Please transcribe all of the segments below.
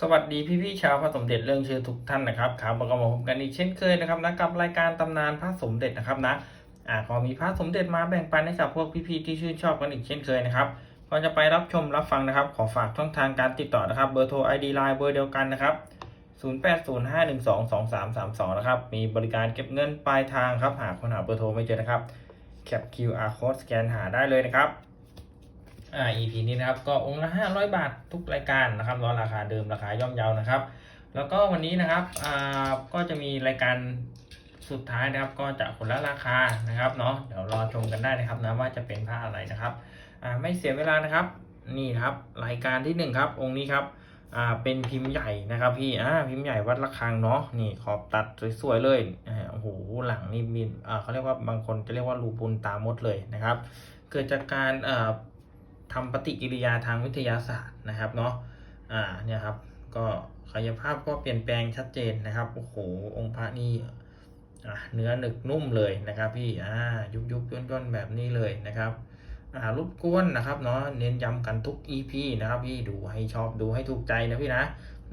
สวัสดีพี่ๆชาวพระสมเด็จเรื่องชื่อทุกท่านนะครับครับเราก็มาพบกันอีกเช่นเคยนะครับนะกับรายการตำนานพระสมเด็จนะครับนะอ่าพอมีพระสมเด็จมาแบ่งปันให้กับพวกพี่ๆที่ชื่นชอบกันอีกเช่นเคยนะครับก่อนจะไปรับชมรับฟังนะครับ ขอฝากช่องทางการติดต่อนะครับเบอร์โทร ID Line เบอร์เดียวกันนะครับ0805122332นะครับมีบริการเก็บเงินปลายทางครับหากคนหาเบอร์โทรไม่เจอนะครับแคป QR code สแกนหาได้เลยนะครับ อ่า EP นี้นะครับก็องค์ละ 500 บาททุกรายการนะครับรอราคาเดิมราคาย่อมเยานะครับ แล้วก็วันนี้นะครับอ่าก็จะมีรายการสุดท้ายนะครับ ก็จะคนละราคานะครับเนาะเดี๋ยวรอชมกันได้นะครับนะว่าจะเป็นผ้าอะไรนะครับอ่าไม่เสียเวลานะครับนี่ครับรายการที่หนึ่งครับองค์นี้ครับอ่าเป็นพิมพ์ใหญ่นะครับพี่อ่าพิมพ์ใหญ่วัดระฆังเนาะนี่ขอบตัดสวยๆเลยอ่าโอ้โหหลังนี่มีอ่าเขาเรียกว่าบางคนจะเรียกว่ารูปุนตามดเลยนะครับ เกิดจากการอ่า ทำปฏิกิริยาทางวิทยาศาสตร์นะครับเนาะอ่าเนี่ยครับก็กายภาพก็เปลี่ยนแปลงชัดเจนนะครับโอ้โหองค์พระนี่อ่าเนื้อหนึกนุ่มเลยนะครับ พี่อ่ายุบยุบย่นย่นแบบนี้เลยนะครับอ่ารบกวนนะครับเนาะเน้นย้ำกันทุก EP นะครับ พี่ดูให้ชอบดูให้ถูกใจนะพี่นะ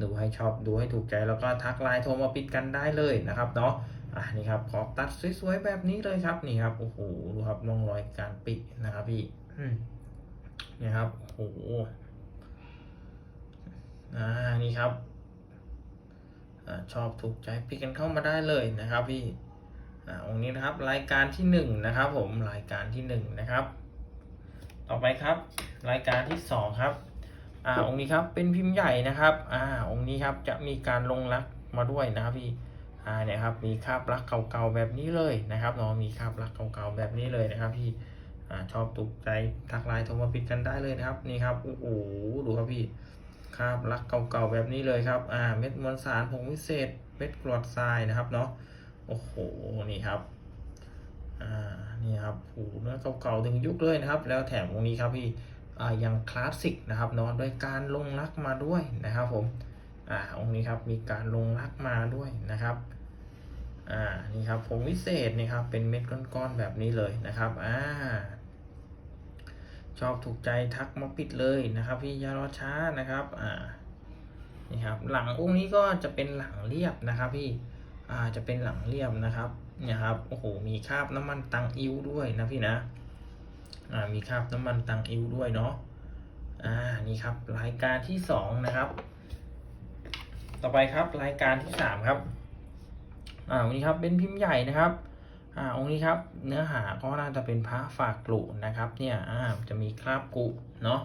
ดูให้ชอบดูให้ถูกใจแล้วก็ทักไลน์โทรมาปิดกันได้เลยนะครับเนาะอ่านี่ครับขอบตัดสวยๆแบบนี้เลยครับนี่ครับโอ้โหดูครับร่องรอยการปินะครับพี่อืม นี่ครับโอ้โหอ่านี่ครับอชอบถูกใจปิดกันเข้ามาได้เลยนะครับพี่อ่าองค์นี้นะครับรายการที่หนึ่งนะครับ ผมรายการที่หนึ่งนะครับ ต่อไปครับ รายการที่สองครับอ่าองค์นี้ครับเป็นพิมพ์ใหญ่นะครับอ่าองค์นี้ครับจะมีการลงรักมาด้วยนะครับพี่อ่าเนี่ยครับมีคาบรักเก่าๆแบบนี้เลยนะครับเนาะมีคาบรักเก่าๆแบบนี้เลยนะครับพี่ อ่าชอบถูกใจทักไลน์โทรมาปิดกันได้เลยนะครับนี่ครับโอ้โหดูครับพี่คราบรักเก่าๆแบบนี้เลยครับอ่าเม็ดมวลสารผงวิเศษเม็ดกรวดทรายนะครับเนาะโอ้โหนี่ครับอ่านี่ครับโอ้โหเนื้อเก่าๆถึงยุคเลยนะครับ แล้วแถมองนี้ครับพี่อ่ายังคลาสสิกนะครับเนาะโดยการลงรักมาด้วยนะครับผมอ่าองค์นี้ครับมีการลงรักมาด้วยนะครับอ่านี่ครับผงวิเศษนี่ครับเป็นเม็ดก้อนๆแบบนี้เลยนะครับอ่า ชอบถูกใจทักมาปิดเลยนะครับ พี่อยารอช้านะครับอ่านี่ครับหลังองค์นี้ก็จะเป็นหลังเรียบนะครับ พี่อ่าจะเป็นหลังเรียบนะครับเนี่ยครับโอ้โหมีคราบน้ำมันตังอิ้วด้วยนะพี่นะอ่ามีคราบน้ำมันตังอิ้วด้วยเนาะอ่านี่ครับรายการที่สองนะครับ ต่อไปครับรายการที่สามครับอ่าองค์นี้ครับเป็นพิมพ์ใหญ่นะครับ อ่าองค์นี้ครับเนื้อหาก็น่าจะเป็นพระฝากกลุนะครับ เนี่ยอ่าจะมีคราบกุเนาะ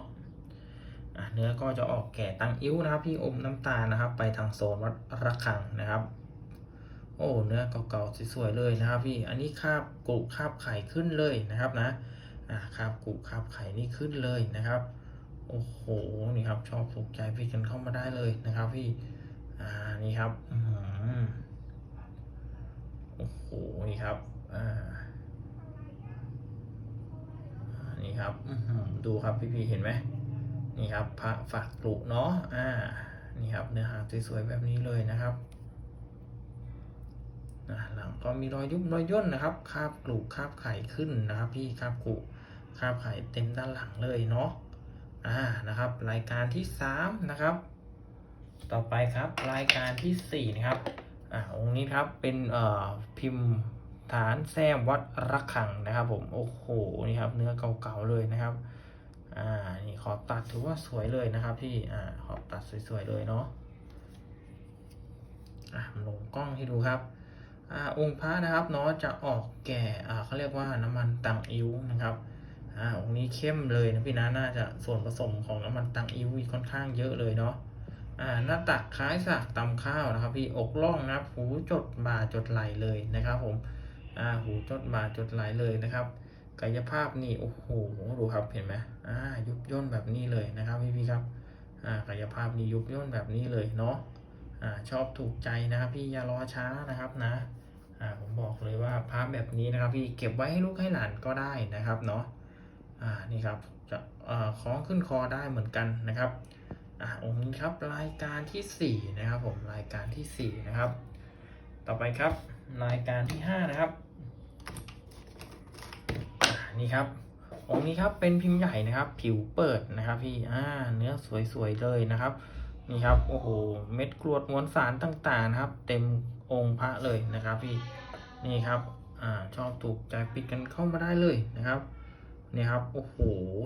อ่าเนื้อก็จะออกแก่ตังอิ้วนะครับพี่อมน้ำตาลนะครับ ไปทางโซนวัดระฆังนะครับ โอ้เนื้อเก่าๆสวยๆเลยนะครับพี่อันนี้คราบกุคราบไข่ขึ้นเลยนะครับนะอ่าคราบกุคราบไข่นี่ขึ้นเลยนะครับโอ้โหนี่ครับชอบถูกใจพี่กันเข้ามาได้เลยนะครับ พี่อ่านี่ครับอืมโอ้โหนี่ครับ นี่ครับอือหือดูครับพี่พี่ๆเห็นไหมนี่ครับพระฝากกลุเนาะอ่านี่ครับเนื้อหาสวยๆแบบนี้เลยนะครับอ่าหลังก็มีรอยยุบรอยย่นนะครับคาบกลุคาบไข่ขึ้นนะครับ พี่คาบกลุคาบไข่เต็มด้านหลังเลยเนาะอ่านะครับ รายการที่สามนะครับ ต่อไปครับรายการที่สี่นะครับอ่าองค์นี้ครับเป็นเอ่อพิมพ์ ฐานแซมวัดระฆังนะครับผมโอ้โหนี่ครับเนื้อเก่าๆเลยนะครับอ่านี่ขอบตัดถือว่าสวยเลยนะครับพี่อ่าขอบตัดสวยๆเลยเนาะอ่าลงกล้องให้ดูครับอ่าองค์พระนะครับเนาะจะออกแก่อ่าเขาเรียกว่าน้ำมันตังอิ้วนะครับอ่าองค์นี้เข้มเลยนะพี่นะน่าจะส่วนผสมของน้ำมันตังอิ้วค่อนข้างเยอะเลยเนาะอ่าหน้าตักคล้ายสากตำข้าวนะครับ พี่อกล่องนะครับหูจดบ่าจดไหลเลยนะครับผม อ่าหูจดบ่าจดไหลเลยนะครับ กายภาพนี่โอ้โหดูครับเห็นไหมอ่ายุบย่นแบบนี้เลยนะครับพี่พี่ครับอ่ากายภาพนี่ยุบย่นแบบนี้เลยเนาะอ่าชอบถูกใจนะครับพี่อย่ารอช้านะครับนะอ่าผมบอกเลยว่าภาพแบบนี้นะครับ พี่เก็บไว้ให้ลูกให้หลานก็ได้นะครับเนาะอ่านี่ครับจะเอ่อคล้องขึ้นคอได้เหมือนกันนะครับอ่าองค์นี้ครับรายการที่สี่นะครับผมรายการที่สี่นะครับ ต่อไปครับรายการที่ห้านะครับ นี่ครับองค์นี้ครับเป็นพิมพ์ใหญ่นะครับ ผิวเปิดนะครับพี่อ่าเนื้อสวยๆเลยนะครับ นี่ครับโอ้โหเม็ดกรวดมวลสารต่างๆนะครับ เต็มองค์พระเลยนะครับ พี่นี่ครับอ่าชอบถูกใจปิดกันเข้ามาได้เลยนะครับนี่ครับโอ้โห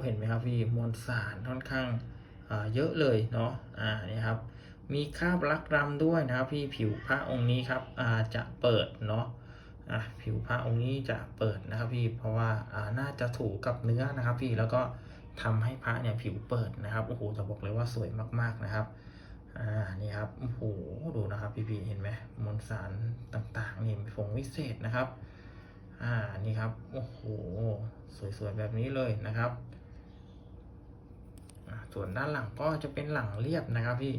เห็นไหมครับพี่มวลสารค่อนข้างอ่าเยอะเลยเนาะอ่านี่ครับมีคราบลักรำด้วยนะครับ พี่ผิวพระองค์นี้ครับอ่าจะเปิดเนาะ อะผิวพระองค์นี้จะเปิดนะครับพี่เพราะว่าอ่าน่าจะถูกกับเนื้อนะครับ พี่แล้วก็ทำให้พระเนี่ยผิวเปิดนะครับโอ้โหจะบอกเลยว่าสวยมากๆนะครับอ่านี่ครับโอ้โหดูนะครับพี่ๆเห็นไหมมวลสารต่างๆนี่ผงวิเศษนะครับอ่านี่ครับโอ้โหสวยๆแบบนี้เลยนะครับส่วนด้านหลังก็จะเป็นหลังเรียบนะครับพี่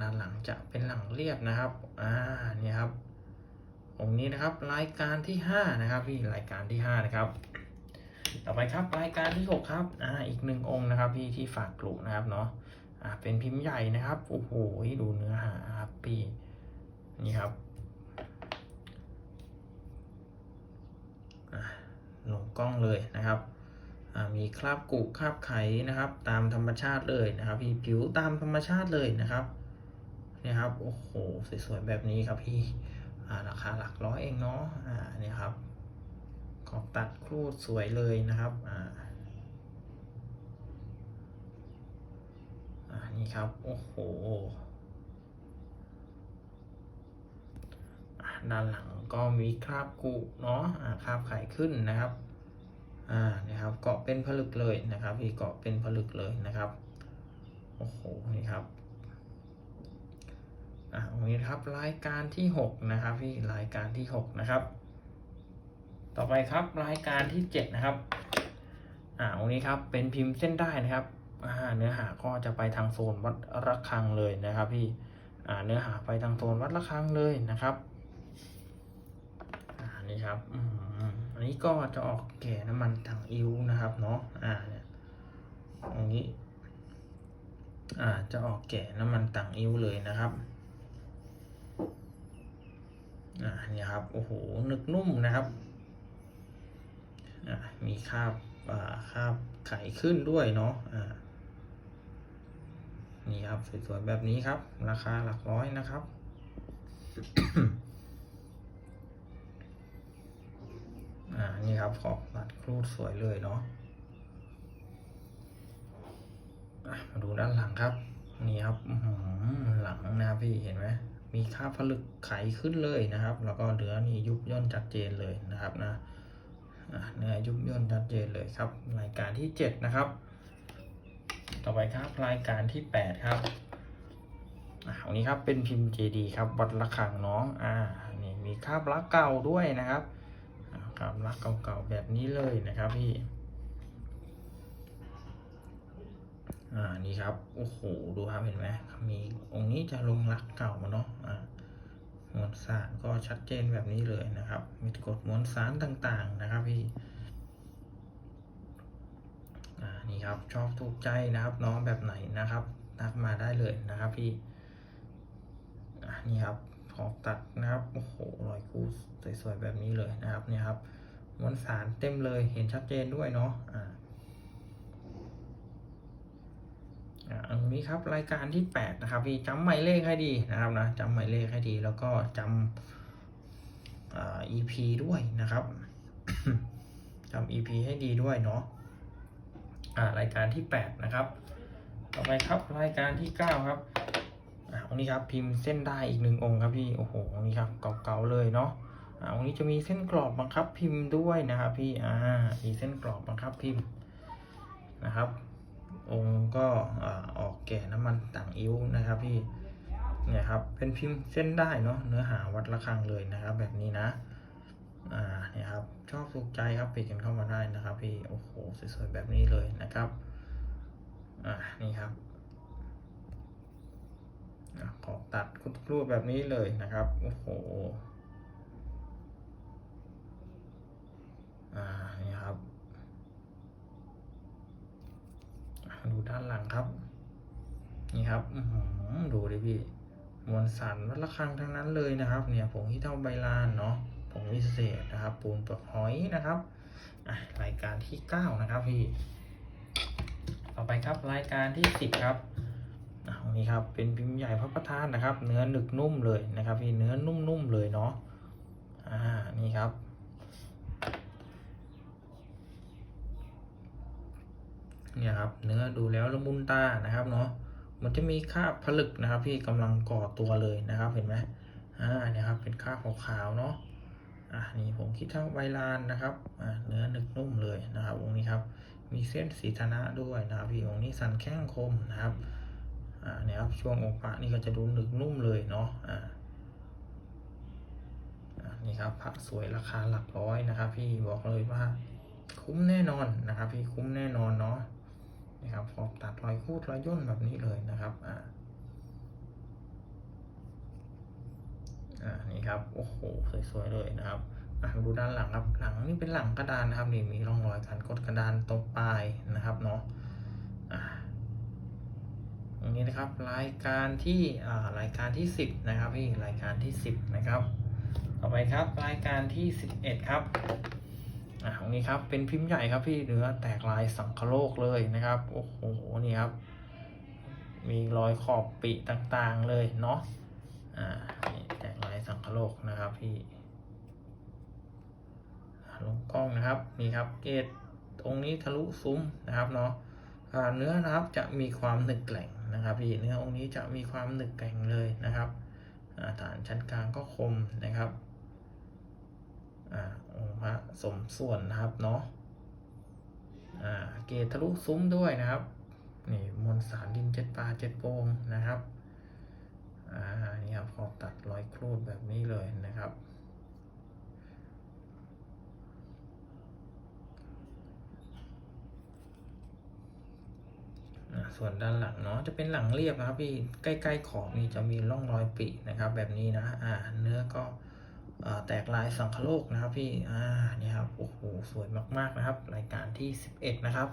ด้านหลังจะเป็นหลังเรียบนะครับอ่านี่ครับ องค์นี้นะครับรายการที่ห้านะครับพี่รายการที่ห้านะครับ ต่อไปครับรายการที่หกครับอ่าอีกหนึ่งองค์นะครับ พี่ที่ฝากกลุ่นะครับเนาะอ่าเป็นพิมพ์ใหญ่นะครับโอ้โหดูเนื้อหาครับพี่นี่ครับอ่าลงกล้องเลยนะครับอ่ามีคราบกุคราบไขนะครับ ตามธรรมชาติเลยนะครับ พี่ผิวตามธรรมชาติเลยนะครับเนี่ยครับโอ้โหสวยๆแบบนี้ครับพี่ ราคาหลักร้อยเองเนาะอ่านี่ครับ ขอบตัดครูดสวยเลยนะครับอ่าอ่านี่ครับ โอ้โหด้านหลังก็มีคราบกุเนาะอ่าคราบไข่ขึ้นนะครับอ่านี่ครับเกาะเป็นผลึกเลยนะครับพี่เกาะเป็นผลึกเลยนะครับ โอ้โห นี่ครับ อ่าตรงนี้ครับรายการที่หกนะครับพี่รายการที่หกนะครับ ต่อไปครับรายการที่เจ็ดนะครับอ่าตรงนี้ครับเป็นพิมพ์เส้นได้นะครับอ่าเนื้อหาก็จะไปทางโซนวัดระฆังเลยนะครับพี่อ่าเนื้อหาไปทางโซนวัดระฆังเลยนะครับอ่านี่ครับอืมอันนี้ก็จะออกแก่น้ำมันถังอิ้วนะครับเนาะอ่าเนี่ยตรงนี้อ่าจะออกแก่น้ำมันต่างอิ้วเลยนะครับ อ่านี่ครับโอ้โหนึกนุ่มนะครับอ่ามีคราบอ่าคราบไขขึ้นด้วยเนาะอ่านี่ครับสวยๆแบบนี้ครับ ราคาหลักร้อยนะครับอ่านี่ครับขอบตัดครูดสวยเลยเนาะะมาดูด้านหลังครับ นี่ครับอื้อหือหลังนะครับพี่เห็นไหม มีค่าผลึกไขขึ้นเลยนะครับ แล้วก็เนื้อนี่ยุบย่นชัดเจนเลยนะครับนะเนื้อยุบย่นชัดเจนเลยครับ รายการที่เจ็ดนะครับ ต่อไปครับรายการที่แปดครับอันนี้ครับเป็นพิมพ์ JD ครับวัดระฆังเนาะอ่านี่มีคาบลักเก่าด้วยนะครับอ่าคราบลักเก่าๆแบบนี้เลยนะครับพี่ อ่านี่ครับ โอ้โห ดูครับเห็นไหมมีองค์นี้จะลงลักเก่ามาเนาะอ่ามวลสารก็ชัดเจนแบบนี้เลยนะครับ มีกฎมวลสารต่างๆนะครับพี่อ่านี่ครับชอบถูกใจนะครับ น้องแบบไหนนะครับทักมาได้เลยนะครับพี่อ่านี่ครับขอบตัดนะครับโอ้โหรอยคูสวยๆแบบนี้เลยนะครับเนี่ยครับมวลสารเต็มเลยเห็นชัดเจนด้วยเนาะอ่า อันนี้ครับรายการที่ 8 นะครับพี่จำหมายเลขให้ดีนะครับนะจำหมายเลขให้ดี แล้วก็จำอ่า EP ด้วยนะครับจำ EP ให้ดีด้วยเนาะอ่ารายการที่ 8 นะครับ ต่อไปครับรายการที่ 9 ครับอ่าวันนี้ครับพิมพ์เส้นได้อีกหนึ่งองค์ครับพี่โอ้โหวันนี้ครับเก่าๆเลยเนาะอ่าวันนี้จะมีเส้นกรอบบังคับพิมพ์ด้วยนะครับพี่อ่ามีเส้นกรอบบังคับพิมพ์นะครับ องค์ก็ออกแก่น้ำมันต่างอิ้วนะครับพี่เนี่ยครับเป็นพิมพ์เส้นได้เนาะเนื้อหาวัดระฆังเลยนะครับ แบบนี้นะอ่าเนี่ยครับชอบถูกใจครับปิดกันเข้ามาได้นะครับ พี่โอ้โหสวยๆแบบนี้เลยนะครับอ่านี่ครับขอตัดคุดรูปแบบนี้เลยนะครับโอ้โหอ่านี่ครับ ดูด้านหลังครับ นี่ครับอื้อหือดูดิพี่มวลสารวัดระฆังทั้งนั้นเลยนะครับ เนี่ยผงที่เท่าใบลานเนาะผงวิเศษนะครับ ปูนเปลือกหอยนะครับอะรายการที่เก้านะครับพี่ ต่อไปครับรายการที่สิบครับอะตรงนี้ครับเป็นพิมพ์ใหญ่พระประธานนะครับ เนื้อหนึกนุ่มเลยนะครับ พี่เนื้อนุ่มๆเลยเนาะอ่านี่ครับ เนี่ยครับเนื้อดูแล้วละมุนตานะครับเนาะมันจะมีคราบผลึกนะครับพี่กำลังก่อตัวเลยนะครับเห็นไหมอ่าเนี่ยครับเป็นคราบขาวๆเนาะอะนี่ผมคิดเทั้งใบลานนะครับอ่าเนื้อหนึกนุ่มเลยนะครับองค์นี้ครับมีเส้นสีธนะด้วยนะครับพี่องค์นี้สันแข้งคมนะครับอ่าเนี่ยครับช่วงองค์พระนี่ก็จะดูหนึกนุ่มเลยเนาะอ่านี่ครับพระสวยราคาหลักร้อยนะครับ พี่บอกเลยว่าคุ้มแน่นอนนะครับ พี่คุ้มแน่นอนเนาะ นี่ครับพอตัดรอยคูดรอยย่นแบบนี้เลยนะครับอ่าอ่านี่ครับโอ้โหสวยๆเลยนะครับอะดูด้านหลังครับหลังนี่เป็นหลังกระดานนะครับนี่มีร่องรอยการกดกระดานตรงปลายนะครับเนาะอ่าตรงนี้นะครับรายการที่อ่ารายการที่ 10 นะครับพี่รายการที่ 10 นะครับ ต่อไปครับรายการที่ 11 ครับ อ่าตรงนี้ครับเป็นพิมพ์ใหญ่ครับพี่เนื้อแตกลายสังคโลกเลยนะครับโอ้โหนี่ครับ มีรอยขอบปีต่างๆเลยเนาะอ่าแตกลายสังคโลกนะครับพี่ลงกล้องนะครับนี่ครับเกตตรงนี้ทะลุซุ้มนะครับเนาะอ่าเนื้อนะครับจะมีความหนึบแกร่งนะครับพี่เนื้อองค์นี้จะมีความหนึบแกร่งเลยนะครับฐานชั้นกลางก็คมนะครับ สมส่วนนะครับเนาะอ่าเกตทะลุซุ้มด้วยนะครับนี่มวลสารดินเจ็ดปลาเจ็ดโปงนะครับอ่านี่ครับพอตัดรอยครูดแบบนี้เลยนะครับอ่าส่วนด้านหลังเนาะจะเป็นหลังเรียบนะครับพี่ใกล้ๆขอบนี่จะมีร่องรอยปีนะครับแบบนี้นะอ่าเนื้อก็ แตกลายสังคโลกนะครับพี่ อ่า นี่ครับ โอ้โห สวยมากๆนะครับ รายการที่ 11 นะครับ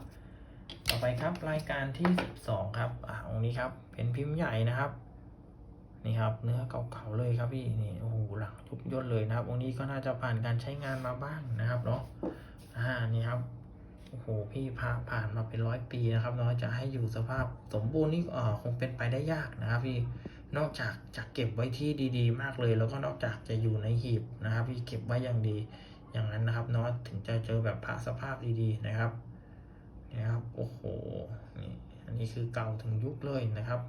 ต่อไปครับรายการที่ 12 ครับ อ่าองนี้ครับ เป็นพิมพ์ใหญ่นะครับ นี่ครับ เนื้อเก่าๆเลยครับพี่ นี่ โอ้โห หลังยุบย่นเลยนะครับ องนี้ก็น่าจะผ่านการใช้งานมาบ้างนะครับเนาะ อ่า นี่ครับ โอ้โห พี่พาผ่านมาเป็นร้อยปีนะครับเนาะ จะให้อยู่สภาพสมบูรณ์นี่เอ่อคงเป็นไปได้ยากนะครับพี่ นอกจากจะเก็บไว้ที่ดีๆ มากเลย แล้วก็นอกจากจะอยู่ในหีบนะครับพี่เก็บไว้อย่างดีอย่างนั้นนะครับเนาะถึงจะเจอแบบพระสภาพดีๆนะครับนี่ครับโอ้โหนี่อันนี้คือเก่าถึงยุคเลยนะครับ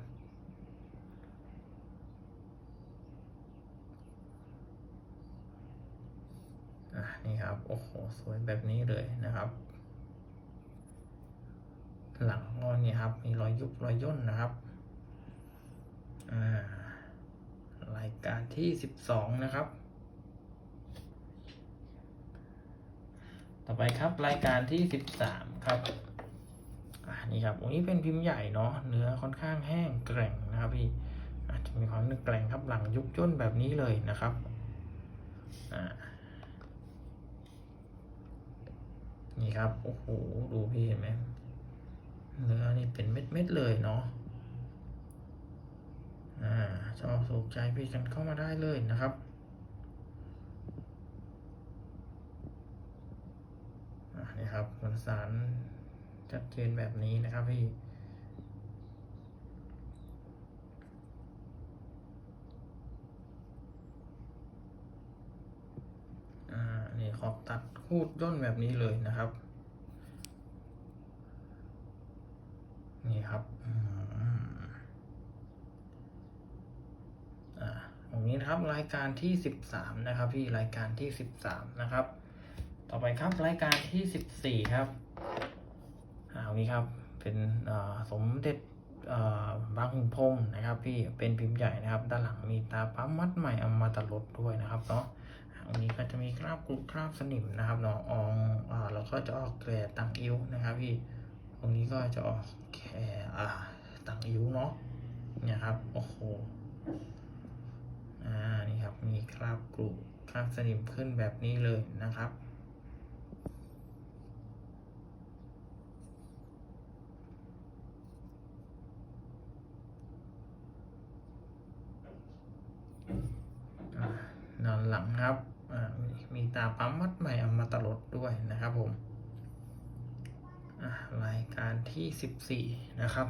นี่ครับโอ้โหสวยแบบนี้เลยนะครับ หลังงอนเนี่ยครับมีรอยยุบรอยย่นนะครับ รายการที่สิบสองนะครับ ต่อไปครับรายการที่สิบสามครับอ่านี่ครับอันนี้เป็นพิมพ์ใหญ่เนาะเนื้อค่อนข้างแห้งแกร่งนะครับพี่อาจจะมีความนึกแกร่งครับหลังยุบย่นแบบนี้เลยนะครับนี่ครับโอ้โหดูพี่เห็นไหมเนื้อนี่เป็นเม็ดๆเลยเนาะ อ่าชอบถูกใจพี่กันเข้ามาได้เลยนะครับนี่ครับมวลสารชัดเจนแบบนี้นะครับพี่นี่ขอบตัดคูดย่นแบบนี้เลยนะครับ นี่ครับอืมอ่าตรง นะครับ รายการที่สิบสามนะครับ พี่รายการที่สิบสามนะครับ ต่อไปครับรายการที่สิบสี่ครับอ่านี้ครับเป็นสมเด็จบางขุนพรมนะครับ พี่เป็นพิมพ์ใหญ่นะครับ ด้านหลังมีตาปั๊มมัดใหม่เอามาตลดด้วยนะครับเนาะอันนี้ก็จะมีคราบกรุคราบสนิมนะครับเนาะอองอแล้วก็จะออกแก่ตังอิ้วนะครับ พี่ตรงนี้ก็จะออกแก่อ่าตังอิ้วเนาะเนี่ยครับโอ้โห อ่านี่ครับมีคราบกรุคราบสนิมขึ้นแบบนี้เลยนะครับอนอนหลังครับมีมีตาปั๊มมัดใหม่เอามาตลดด้วยนะครับผมรายการที่สิบสี่นะครับ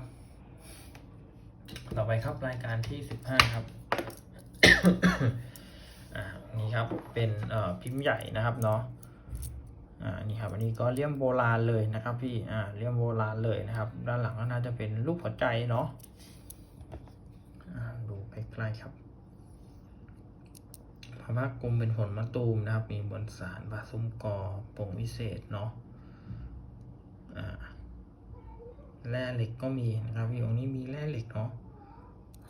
ต่อไปครับรายการที่สิบห้าครับ นี่ครับเป็นพิมพ์ใหญ่นะครับเนาะอ่านี่ครับอันนี้ก็เลี่ยมโบราณเลยนะครับ พี่อ่าเลี่ยมโบราณเลยนะครับ ด้านหลังก็น่าจะเป็นรูปหัวใจเนาะอ่าดูใกล้ๆครับพระมากลมเป็นผลมะตูมนะครับ มีบนสารบาซุ้มกอปงวิเศษเนาะอ่าแร่เหล็กก็มีนะครับพี่องค์นี้มีแร่เหล็กเนาะ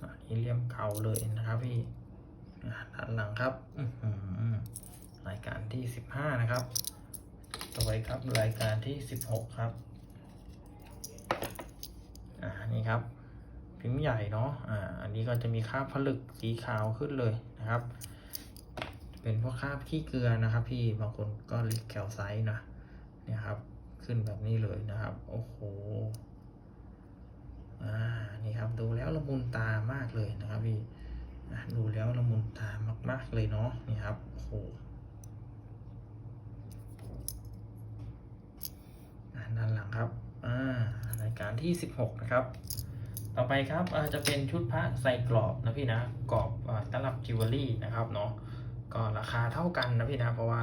อันนี้เลี่ยมเก่าเลยนะครับพี่ ด้านหลังครับอื้อหือรายการที่สิบห้านะครับ ต่อไปครับรายการที่สิบหกครับ อ่า นี่ครับ พิมพ์ใหญ่เนาะ อ่า อันนี้ก็จะมีคราบผลึกสีขาวขึ้นเลยนะครับ เป็นพวกคราบขี้เกลือนะครับ พี่ บางคนก็เรียกแคลไซต์นะ เนี่ยครับ ขึ้นแบบนี้เลยนะครับ โอ้โห อ่า นี่ครับ ดูแล้วละมุนตามากเลยนะครับพี่อะ ดูแล้วละมุนตามาก ๆ เลยเนาะนี่ครับโอ้โหอะด้านหลังครับอ่ารายการที่ 16 นะครับ ต่อไปครับจะเป็นชุดพระใส่กรอบนะพี่นะกรอบตลับจิวเวลรี่นะครับเนาะก็ราคาเท่ากันนะพี่นะเพราะว่า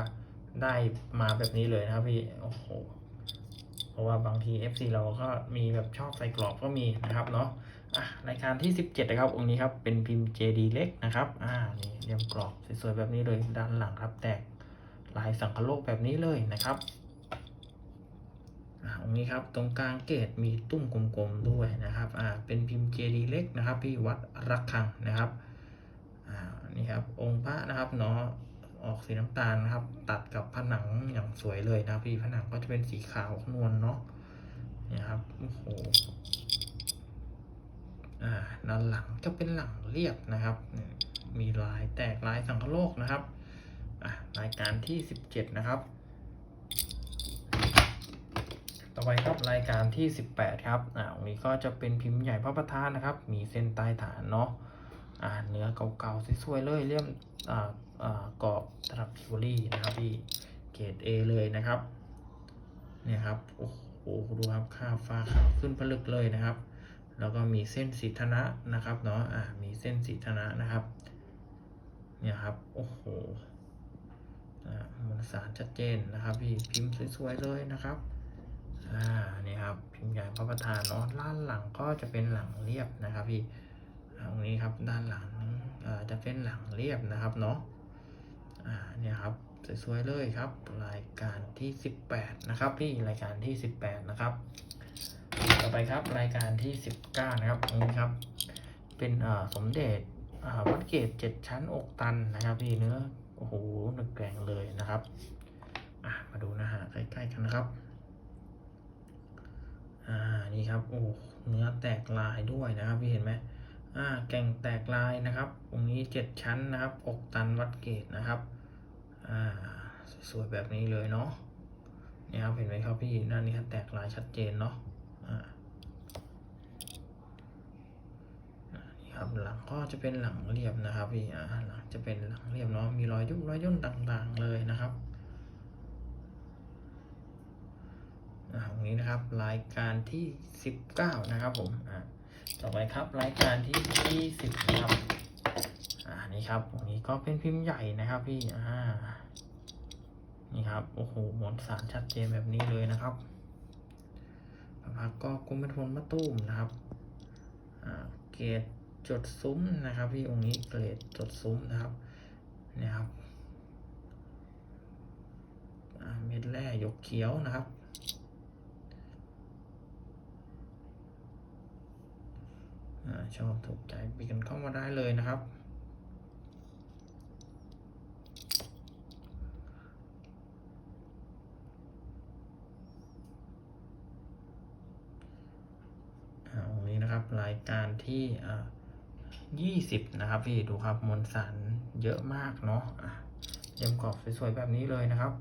ได้มาแบบนี้เลยนะครับพี่โอ้โหเพราะว่าบางที FC เราก็มีแบบชอบใส่กรอบก็มีนะครับเนาะ รายการที่ 17 นะครับ องค์นี้ครับ เป็นพิมพ์ JD เล็กนะครับ อ่า นี่เรียมกรอบสวยๆแบบนี้เลย ด้านหลังครับ แตกลายสังคโลกแบบนี้เลยนะครับอ่าองค์นี้ครับ ตรงกลางเกตมีตุ้มกลมๆด้วยนะครับ อ่า เป็นพิมพ์ JD เล็กนะครับพี่วัดรักคังนะครับ อ่า นี่ครับ องค์พระนะครับเนาะ ออกสีน้ำตาลนะครับ ตัดกับผนังอย่างสวยเลยนะพี่ผนังก็จะเป็นสีขาวนวลเนาะเนี่ยครับ โอ้โห อ่าด้านหลังจะเป็นหลังเรียบนะครับ มีลายแตกลายสังคโลกนะครับอะรายการที่ 17 นะครับ ต่อไปครับรายการที่ 18 ครับอ่าตรงนี้ก็จะเป็นพิมพ์ใหญ่พระประธานนะครับ มีเส้นใต้ฐานเนาะอ่าเนื้อเก่าๆสวยๆเลยเลี่ยมอ่าอ่ากรอบตลับพิวรี่นะครับพี่เกรด A เลยนะครับเนี่ยครับโอ้โหดูครับค่าฟ้าขาวขึ้นผลึกเลยนะครับ แล้วก็มีเส้นสีธนะนะครับเนาะอ่ามีเส้นสีธนะนะครับ เนี่ยครับ โอ้โหอ่ามวลสารชัดเจนนะครับพี่พิมพ์สวยๆเลยนะครับอ่านี่ครับพิมพ์ใหญ่พระประธานเนาะด้านหลังก็จะเป็นหลังเรียบนะครับพี่ตรงนี้ครับด้านหลังอ่าจะเป็นหลังเรียบนะครับเนาะอ่าเนี่ยครับสวยๆเลยครับ รายการที่ 18 นะครับพี่รายการที่ 18 นะครับ ต่อไปครับรายการที่ 19 นะครับนี้ครับ เป็นอ่าสมเด็จอ่าวัดเกตเจ็ดชั้นอกตันนะครับพี่เนื้อโอ้โหหนึกแกงเลยนะครับอะมาดูนะฮะใกล้ๆกันนะครับอ่านี่ครับโอ้เนื้อแตกลายด้วยนะครับพี่เห็นไหมอ่าแก่งแตกลายนะครับตรงนี้เจ็ดชั้นนะครับอกตันวัดเกตนะครับอ่าสวยๆแบบนี้เลยเนาะนี่ครับเห็นไหมครับพี่ด้านนี้ครับแตกลายชัดเจนเนาะ อ่านี่ ครับหลังก็จะเป็นหลังเรียบนะครับพี่อ่าหลังจะเป็นหลังเรียบเนาะมีรอยยุบรอยย่นต่างๆเลยนะครับอ่าตรงนี้นะครับรายการที่สิบเก้านะครับผมอ่าต่อไปครับรายการที่ยี่สิบครับอ่านี่ครับตรงนี้ก็เป็นพิมพ์ใหญ่นะครับพี่อ่านี่ครับโอ้โหมวลสารชัดเจนแบบนี้เลยนะครับนะครับก็กลมเป็นพลมะตูมนะครับอ่าเกรด จดซุ้มนะครับ พี่องค์นี้เกรดจดซุ้มนะครับเนี่ยครับเม็ดแร่หยกเขียวนะครับอชอบถูกใจปีกันเข้ามาได้เลยนะครับอ่าตรงนี้นะครับรายการที่อ่า ยี่สิบนะครับพี่ดูครับมวลสารเยอะมากเนาะเยี่ยมกรอบสวยๆแบบนี้เลยนะครับ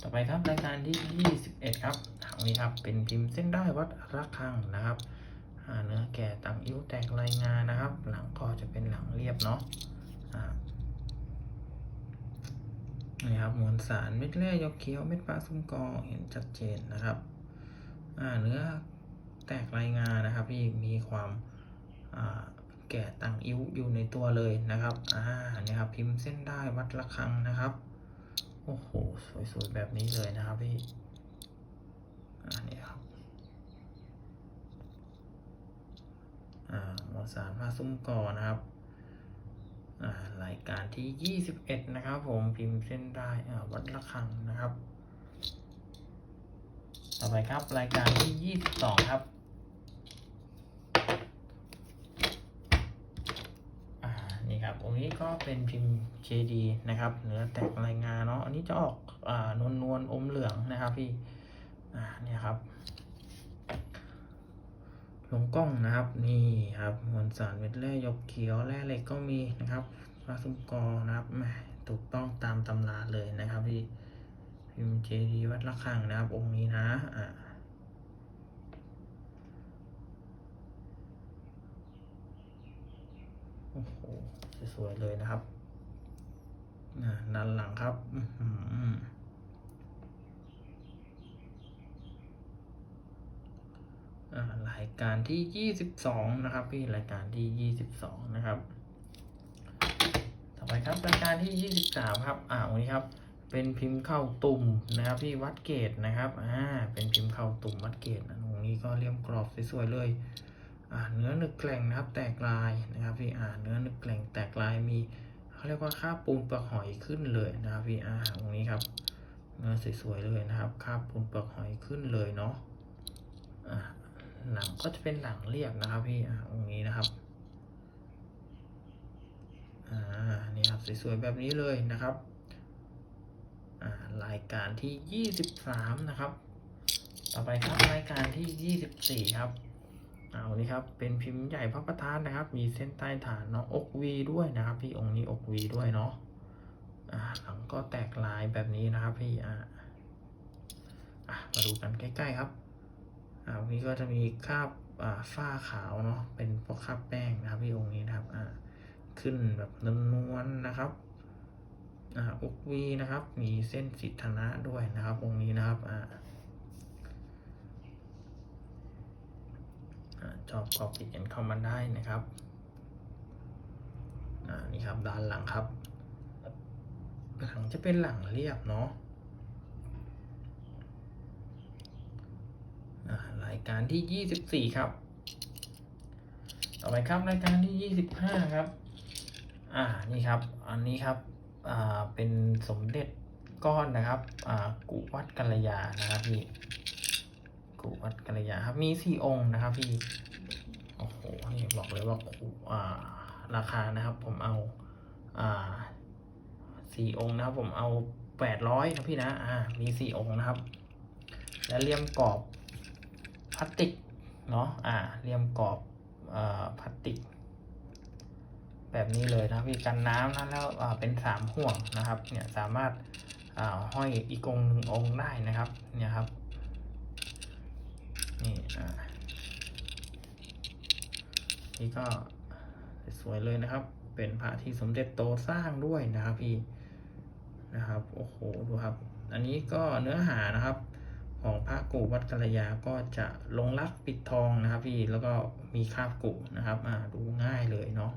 ต่อไปครับรายการที่ยี่สิบเอ็ดครับทางนี้ครับเป็นพิมพ์เส้นได้วัดระฆังนะครับอ่าเนื้อแก่ต่างอิ้วแตกรายงานนะครับ หลังก็จะเป็นหลังเรียบเนาะนี่ครับมวลสารเม็ดแร่ยกเขียวเม็ดปลาซุ้มกอเห็นชัดเจนนะครับอ่าเนื้อแตกรายงานนะครับพี่มีความอ่า แกะตังอิ้วอยู่ในตัวเลยนะครับอ่าเนี่ยครับพิมพ์เส้นได้วัดระฆังนะครับโอ้โหสวยๆแบบนี้เลยนะครับพี่อ่านี่ครับอ่าหมวดสามผ้าซุ้มก่อนะครับอ่ารายการที่ 21 นะครับ ผมพิมพ์เส้นได้อ่าวัดระฆังนะครับ ต่อไปครับรายการที่ 22 ครับ อ่า นี่ค รับตรงนี้ก็เป็นพิมพ์ JD นะครับเนื้อแตกรายงานเนาะอันนี้จะออกอ่านวลนวลๆอมเหลืองนะครับพี่อ่าเนี่ยครับ ลงกล้องนะครับนี่ครับมวลสารเม็ดแร่ยกเขียวแร่เหล็กก็มีนะครับพลาสมกอนะครับถูกต้องตามตำราเลยนะครับพี่พิมพ์ JD วัดระฆังนะครับ องค์นี้นะอ่าโอ้โห สวยๆเลยนะครับอ่าด้านหลังครับอื้อหืออ่ารายการที่ 22 นะครับ พี่รายการที่ 22 นะครับ ต่อไปครับรายการที่ 23 ครับอ่าวันนี้ครับ เป็นพิมพ์เข้าตุ่มนะครับ พี่วัดเกตนะครับอ่าเป็นพิมพ์เข้าตุ่มวัดเกตนะตรงนี้ก็เลี่ยมกรอบสวยๆเลย เนื้อหนึกแกล่งนะครับ แตกลายนะครับพี่อ่าเนื้อหนึกแกล่งแตกลายมีเขาเรียกว่าค่าบปูนปลือกหอยขึ้นเลยนะครับพี่อ่าตรงนี้ครับเนื้อสวยๆเลยนะครับ ค่าบปูนปลือกหอยขึ้นเลยเนาะหลังก็จะเป็นหลังเรียบนะครับพี่อ่าตรงนี้นะครับอ่านี่ครับสวยๆแบบนี้เลยนะครับรายการที่ 23 นะครับ ต่อไปครับรายการที่ 24 ครับ เอานี้ครับเป็นพิมพ์ใหญ่พระประธานนะครับ มีเส้นใต้ฐานเนาะอกวีด้วยนะครับ พี่องค์นี้อกวีด้วยเนาะอ่าหลังก็แตกลายแบบนี้นะครับพี่อ่าอะมาดูกันใกล้ๆครับอ่าวันนี้ก็จะมีคราบอ่าฝ้าขาวเนาะเป็นพวกคราบแป้งนะครับ พี่องค์นี้นะครับอ่าขึ้นแบบนวลๆนะครับอ่าอกวีนะครับ มีเส้นสิทธนะด้วยนะครับองค์นี้นะครับอ่าอ่า ชอบก็ปิดกันเข้ามาได้นะครับอ่านี่ครับด้านหลังครับ หลังจะเป็นหลังเรียบเนาะอ่ารายการที่ยี่สิบสี่ครับ ต่อไปครับรายการที่ยี่สิบห้าครับ อ่า นี่ครับ อันนี้ครับ อ่า เป็นสมเด็จก้อนนะครับ อ่า กุวัดกัลยานะครับพี่ กุวัดกัลยาครับ มีสี่องค์นะครับพี่ นี่บอกเลยว่าอ่าราคานะครับผมเอาอ่าสี่องค์นะครับผมเอาแปดร้อยนะพี่นะอ่ามีสี่องค์นะครับ และเลี่ยมกรอบพลาสติกเนาะอ่าเลี่ยมกรอบอ่าพลาสติก แบบนี้เลยนะพี่กันน้ำนะแล้วอ่าเป็นสามห่วงนะครับ เนี่ยสามารถอ่าห้อยอีกองหนึ่งองค์ได้นะครับ เนี่ยครับนี่อ่า นี่ก็สวยเลยนะครับ เป็นพระที่สมเด็จโตสร้างด้วยนะครับพี่นะครับโอ้โหดูครับ อันนี้ก็เนื้อหานะครับ ของพระกุวัดกัลยาก็จะลงรักปิดทองนะครับ พี่แล้วก็มีคราบกุนะครับอ่าดูง่ายเลยเนาะ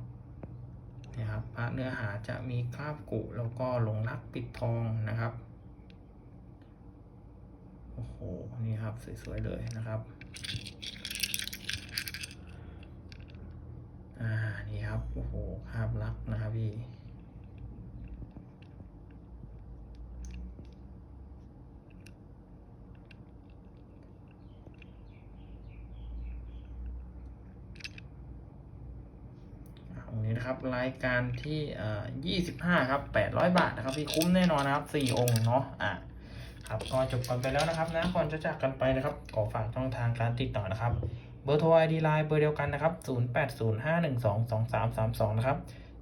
นะครับพระเนื้อหาจะมีคราบกุแล้วก็ลงรักปิดทองนะครับโอ้โหนี่ครับสวยๆเลยนะครับ อ่า นี่ครับ โอ้โหค รักนะครับพี่ตรงนี้นะครับรายการที่เอ่อ25ครับ800บาทนะครับพี่คุ้มแน่นอนนะครับ4องค์เนาะอะครับก็จบกันไปแล้วนะครับนะก่อนจะจากกันไปนะครับขอฝากช่องทางการติดต่อนะครับ เบอร์โทร ID Line เบอร์เดียวกันนะครับ 0805122332 นะครับ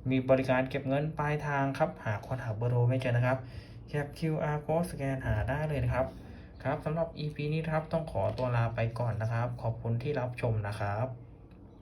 มีบริการเก็บเงินปลายทางครับ หากคนหาเบอร์โทรไม่เจอนะครับแคป QR code สแกนหาได้เลยนะครับ ครับสำหรับ EP นี้ครับต้องขอตัวลาไปก่อนนะครับ ขอบคุณที่รับชมนะครับ